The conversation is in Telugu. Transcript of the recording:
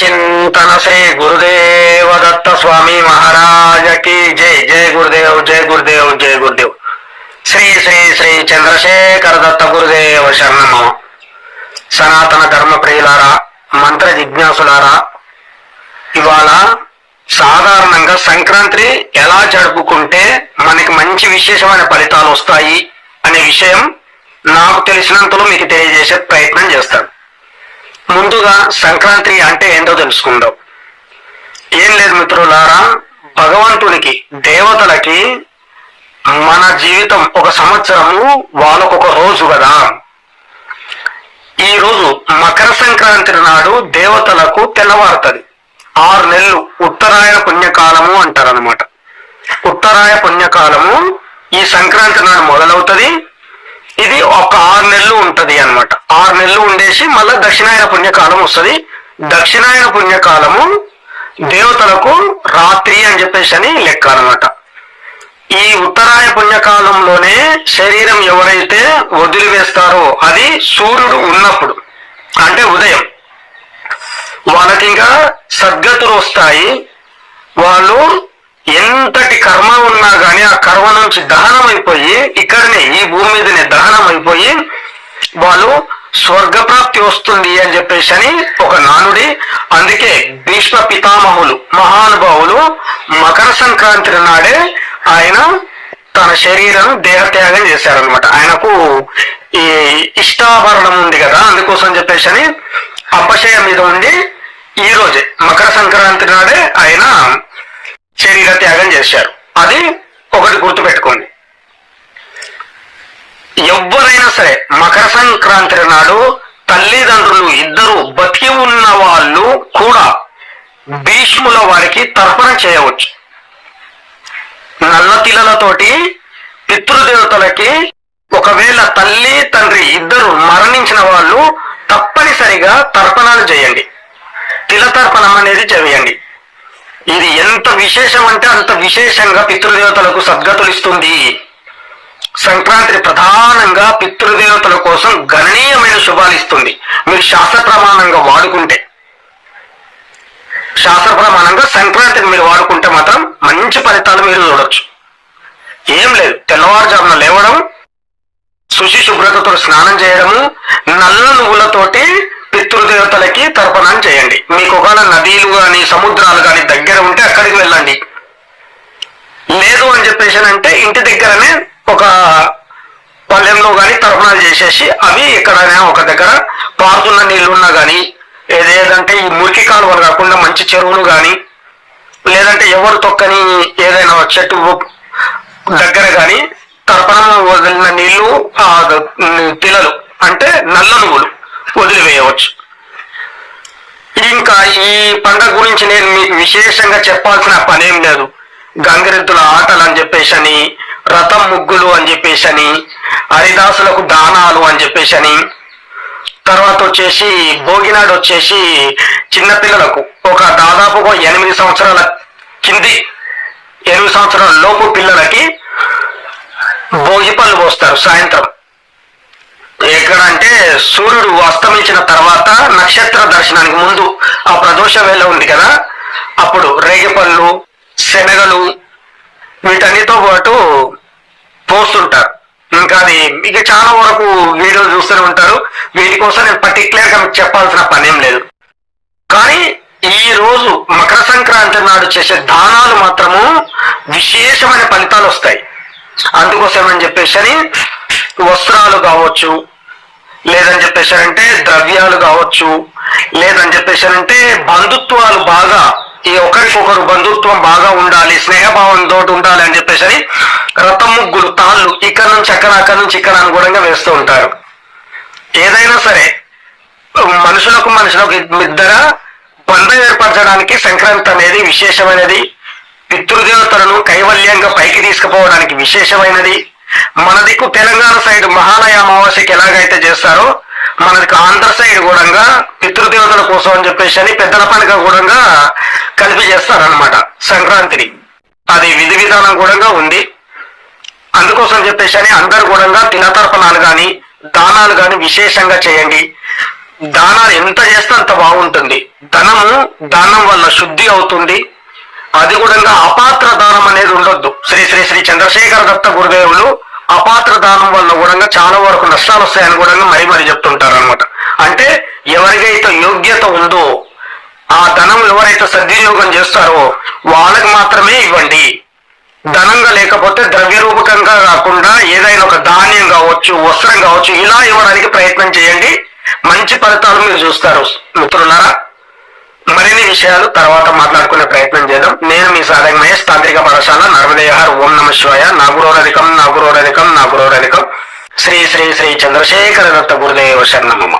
చింతన శ్రీ గురుదేవ దత్త స్వామి మహారాజకి జై. జై గురుదేవ్ జై గురుదేవ్ జై గురుదేవ్. శ్రీ శ్రీ శ్రీ చంద్రశేఖర దత్త గురుదేవ శరణము. సనాతన ధర్మ ప్రియులారా మంత్ర జిజ్ఞాసులారా ఇవాళ సాధారణంగా సంక్రాంతి ఎలా జరుపుకుంటే మనకి మంచి విశేషమైన ఫలితాలు వస్తాయి అనే విషయం నాకు తెలిసినంతలో మీకు తెలియజేసే ప్రయత్నం చేస్తాను. ముందుగా సంక్రాంతి అంటే ఏంటో తెలుసుకుందాం. ఏం లేదు మిత్రులారా భగవంతునికి దేవతలకి మన జీవితం ఒక సంవత్సరము వాళ్ళకు ఒక రోజు కదా. ఈ రోజు మకర సంక్రాంతి నాడు దేవతలకు తెల్లవారుతుంది. ఆరు నెలలు ఉత్తరాయణ పుణ్యకాలము అంటారనమాట ఉత్తరాయ పుణ్యకాలము ఈ సంక్రాంతి నాడు మొదలవుతుంది. ఇది ఒక ఆరు నెలలు ఉంటది అన్నమాట. ఆరు నెలలు ఉండేసి మళ్ళా దక్షిణాయన పుణ్యకాలం వస్తుంది. దక్షిణాయన పుణ్యకాలము దేవతలకు రాత్రి అని చెప్పేసి అని లెక్క అనమాట ఈ ఉత్తరాయ పుణ్యకాలంలోనే శరీరం ఎవరైతే వదిలివేస్తారో అది సూర్యుడు ఉన్నప్పుడు అంటే ఉదయం. వాళ్ళకి ఇంకా సద్గతులు వస్తాయి. వాళ్ళు ఎంతటి కర్మ ఉన్నా గానీ ఆ కర్మ నుంచి దహనం అయిపోయి ఇక్కడనే ఈ భూమి మీదనే దహనం అయిపోయి వాళ్ళు స్వర్గప్రాప్తి వస్తుంది అని చెప్పేసి అని ఒక నానుడి అందుకే భీష్మ పితామహులు మహానుభావులు మకర సంక్రాంతి నాడే ఆయన తన శరీరం దేహత్యాగం చేశారనమాట ఆయనకు ఈ ఇష్టాభరణం ఉంది కదా అందుకోసం చెప్పేసి అని అపశయ మీద ఉండి ఈ రోజే మకర సంక్రాంతి నాడే ఆయన శరీర త్యాగం చేశారు. అది ఒకటి గుర్తుపెట్టుకోండి. ఎవ్వరైనా సరే మకర సంక్రాంతి నాడు తల్లిదండ్రులు ఇద్దరు బతికి ఉన్న వాళ్ళు కూడా భీష్ముల వారికి తర్పణం చేయవచ్చు. నల్ల తిలలతోటి పితృదేవతలకి ఒకవేళ తల్లి తండ్రి ఇద్దరు మరణించిన వాళ్ళు తప్పనిసరిగా తర్పణాలు చేయండి. తిల తర్పణం అనేది చేయండి. ఇది ఎంత విశేషం అంటే అంత విశేషంగా పితృదేవతలకు సద్గతులు ఇస్తుంది సంక్రాంతి ప్రధానంగా పితృదేవతల కోసం గణనీయమైన శుభాలు ఇస్తుంది. మీరు శాస్త్ర ప్రమాణంగా వాడుకుంటే. శాస్త్ర ప్రమాణంగా సంక్రాంతిని మీరు వాడుకుంటే మాత్రం మంచి ఫలితాలు మీరు చూడొచ్చు. ఏం లేదు. తెల్లవారుజామున లేవడం శుచి శుభ్రతతో స్నానం చేయడము నల్ల నువ్వులతోటి పితృదేవతలకి తర్పణం చేయండి. మీకు ఒకవేళ నదీలు కానీ సముద్రాలు కానీ దగ్గర ఉంటే అక్కడికి వెళ్ళండి. లేదు అని చెప్పేసి అంటే ఇంటి దగ్గరనే ఒక పల్లెంలో కానీ తర్పణాలు చేసేసి అవి ఎక్కడైనా ఒక దగ్గర పారుతున్న నీళ్ళున్నా కానీ ఏదేదంటే ఈ మురికి కాలువలు కాకుండా మంచి చెరువులు కానీ లేదంటే ఎవరు తొక్కని ఏదైనా చెట్టు దగ్గర కానీ తర్పణం వదిలిన నీళ్ళు ఆ తిలలు అంటే నల్ల నువ్వులు వదిలివేయవచ్చు ఇంకా ఈ పండగ గురించి నేను మీకు విశేషంగా చెప్పాల్సిన పనేం లేదు. గంగిరెద్దుల ఆటలు అని చెప్పేసి అని రథం ముగ్గులు అని చెప్పేసి అని హరిదాసులకు దానాలు అని చెప్పేసి అని తర్వాత వచ్చేసి భోగినాడు వచ్చేసి చిన్నపిల్లలకు ఒక దాదాపుగా ఎనిమిది సంవత్సరాల కింది ఎనిమిది సంవత్సరాల లోపు పిల్లలకి భోగి పళ్ళు పోస్తారు సాయంత్రం. ఎక్కడంటే సూర్యుడు అస్తమించిన తర్వాత నక్షత్ర దర్శనానికి ముందు ఆ వేళ ఉంది కదా? అప్పుడు రేగిపళ్ళు శనగలు వీటన్నిటితో పాటు పోస్తుంటారు. ఇంకా అది ఇక చాలా వరకు వీడియోలు చూస్తూనే ఉంటారు. వీటి కోసం నేను పర్టికులర్గా మీకు చెప్పాల్సిన పనేం లేదు. కానీ ఈ రోజు మకర సంక్రాంతి నాడు చేసే దానాలు మాత్రము విశేషమైన ఫలితాలు వస్తాయి. అందుకోసం అని చెప్పేసి అని వస్త్రాలు కావచ్చు లేదని చెప్పేసి అంటే ద్రవ్యాలు కావచ్చు లేదని చెప్పేసి అంటే బంధుత్వాలు బాగా ఈ ఒకరికొకరు బంధుత్వం బాగా ఉండాలి స్నేహభావంతో ఉండాలి అని చెప్పేసి రథం ముగ్గులు తాళ్ళు ఇక్కడ నుంచి అక్కడ అక్కడ నుంచి ఇక్కడ అనుగుణంగా వేస్తూ ఉంటారు. ఏదైనా సరే మనుషులకు మనుషులకు ఇద్దర బంధం ఏర్పరచడానికి సంక్రాంతి అనేది విశేషమైనది. పితృదేవతలను కైవల్యంగా పైకి తీసుకుపోవడానికి విశేషమైనది. మన దిక్కు తెలంగాణ సైడ్ మహాలయ అమావాస్యకి ఎలాగైతే చేస్తారో మనకి ఆంధ్ర సైడ్ కూడా పితృదేవతల కోసం అని చెప్పేసి అని పెద్దల పండుగ కూడా కలిపి చేస్తారనమాట సంక్రాంతిని. అది విధి విధానం కూడా ఉంది. అందుకోసం చెప్పేసి అని అందరు కూడా తినతర్పణాలు కానీ దానాలు కానీ విశేషంగా చేయండి. దానాలు ఎంత చేస్తే అంత బాగుంటుంది. ధనము దానం వల్ల శుద్ధి అవుతుంది. అది కూడా అపాత్ర దానం అనేది ఉండొద్దు. శ్రీ శ్రీ శ్రీ చంద్రశేఖర దత్త గురుదేవులు అపాత్ర దానం వల్ల కూడా చాలా వరకు నష్టాలు వస్తాయని కూడా మరీ మరీ చెప్తుంటారు అనమాట అంటే ఎవరికైతే యోగ్యత ఉందో ఆ ధనం ఎవరైతే సద్వినియోగం చేస్తారో వాళ్ళకి మాత్రమే ఇవ్వండి. ధనంగా లేకపోతే ద్రవ్య రూపకంగా కాకుండా ఏదైనా ఒక ధాన్యం కావచ్చు వస్త్రం కావచ్చు ఇలా ఇవ్వడానికి ప్రయత్నం చేయండి. మంచి ఫలితాలు మీరు చూస్తారు. మిత్రులారా మరిన్ని విషయాలు తర్వాత మాట్లాడుకునే తాంత్రిక పాఠశాల నర్మదేహర్ ఓం నమ శివాయ. నాగురోరధికం నాగురోరధికం నాగురోరధికం. శ్రీ శ్రీ శ్రీ చంద్రశేఖర దత్త గురుదేవ శరణమమ్మ.